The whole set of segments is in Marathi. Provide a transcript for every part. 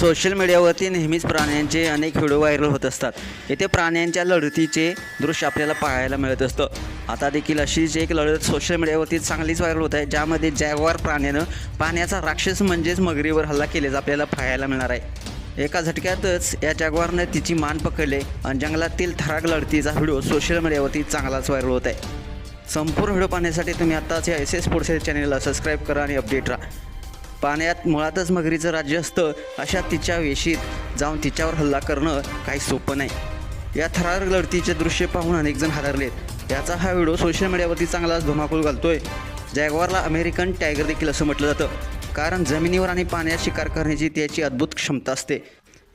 सोशल मीडियावरती नेहमीच प्राण्यांचे अनेक व्हिडिओ व्हायरल होत असतात. येथे प्राण्यांच्या लढतीचे दृश्य आपल्याला पाहायला मिळत असतं. आता देखील अशीच एक लढत सोशल मीडियावरती चांगलीच व्हायरल होत आहे ज्यामध्ये जॅगवार प्राण्यानं पाण्याचा राक्षस म्हणजेच मगरीवर हल्ला केल्याचं आपल्याला पाहायला मिळणार आहे. एका झटक्यातच या जॅगवारनं तिची मान पकडले आणि जंगलातील थराक लढतीचा व्हिडिओ सोशल मीडियावरती चांगलाच व्हायरल होत आहे. संपूर्ण व्हिडिओ पाहण्यासाठी तुम्ही आत्ताच या एस एस स्पोर्ट्स चॅनलला सबस्क्राईब करा आणि अपडेट राहा. पाण्यात मुळातच मगरीचं राज्य असतं अशा तिच्या वेशीत जाऊन तिच्यावर हल्ला करणं काही सोपं नाही. या थरार लढतीचे दृश्य पाहून अनेक जण हादरलेत. याचा हा व्हिडिओ सोशल मीडियावरती चांगलाच धुमाकूळ घालतोय. जॅगवारला अमेरिकन टायगर देखील असं म्हटलं जातं. कारण जमिनीवर आणि पाण्यात शिकार करण्याची त्याची अद्भुत क्षमता असते.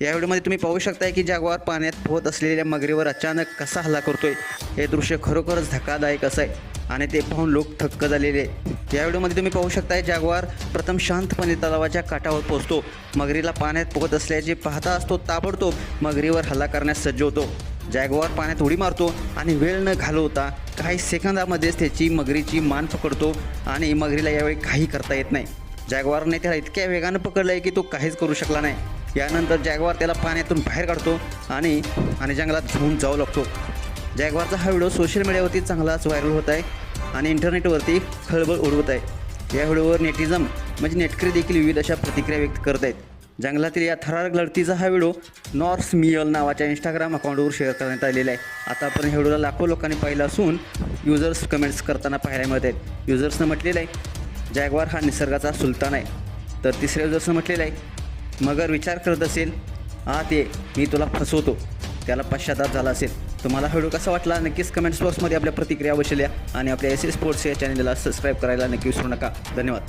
या व्हिडिओमध्ये तुम्ही पाहू शकताय की जागवार पाण्यात पोहत असलेल्या मगरीवर अचानक कसा हल्ला करतोय. हे दृश्य खरोखरच धक्कादायक असं आहे. आणि ते पाहून लोक थक्क झालेले या व्हिडिओमध्ये तुम्ही पाहू शकताय जागवार प्रथम शांतपणे तलावाच्या काठावर पोहोचतो. मगरीला पाण्यात पोहत असल्याचे पाहता असतो ताबडतोब मगरीवर हल्ला करण्यास सज्ज होतो. जॅगवार पाण्यात उडी मारतो आणि वेळ न घालवता काही सेकंदामध्येच त्याची मगरीची मान पकडतो आणि मगरीला यावेळी काही करता येत नाही. जॅगवारने त्याला इतक्या वेगानं पकडलं आहे की तो काहीच करू शकला नाही. यानंतर जॅगवार त्याला पाण्यातून बाहेर काढतो आणि आणि जंगलात घेऊन जाऊ लागतो. जॅगवारचा हा व्हिडिओ सोशल मीडियावरती चांगलाच व्हायरल होत आहे. आणि इंटरनेटवरती खळबळ उडवत आहे. या व्हिडिओवर नेटिझम म्हणजे नेटकरी देखील विविध अशा प्रतिक्रिया व्यक्त करत आहेत. जंगलातील या थरारक लढतीचा हा व्हिडिओ नॉर्थ मियल नावाच्या इंस्टाग्राम अकाउंटवर शेअर करण्यात आलेला आहे. आतापर्यंत ह्या व्हिडिओला लाखो लोकांनी पाहिला असून युजर्स कमेंट्स करताना पाहायला मिळत आहेत. युजर्सनं म्हटलेलं आहे जॅगवार हा निसर्गाचा सुलतान आहे. तर तिसऱ्या युजर्सनं म्हटलेलं आहे मगर विचार करत असेल हा ते मी तुला फसवतो. त्याला पश्चाताप झाला असेल तुम्हाला व्हिडिओ कसा वाटला नक्कीच कमेंट्स बॉक्समध्ये आपल्या प्रतिक्रिया वशिल्या आणि आपल्या एस एस स्पोर्ट्स या चॅनलला सबस्क्राईब करायला नक्की विसरू नका. धन्यवाद.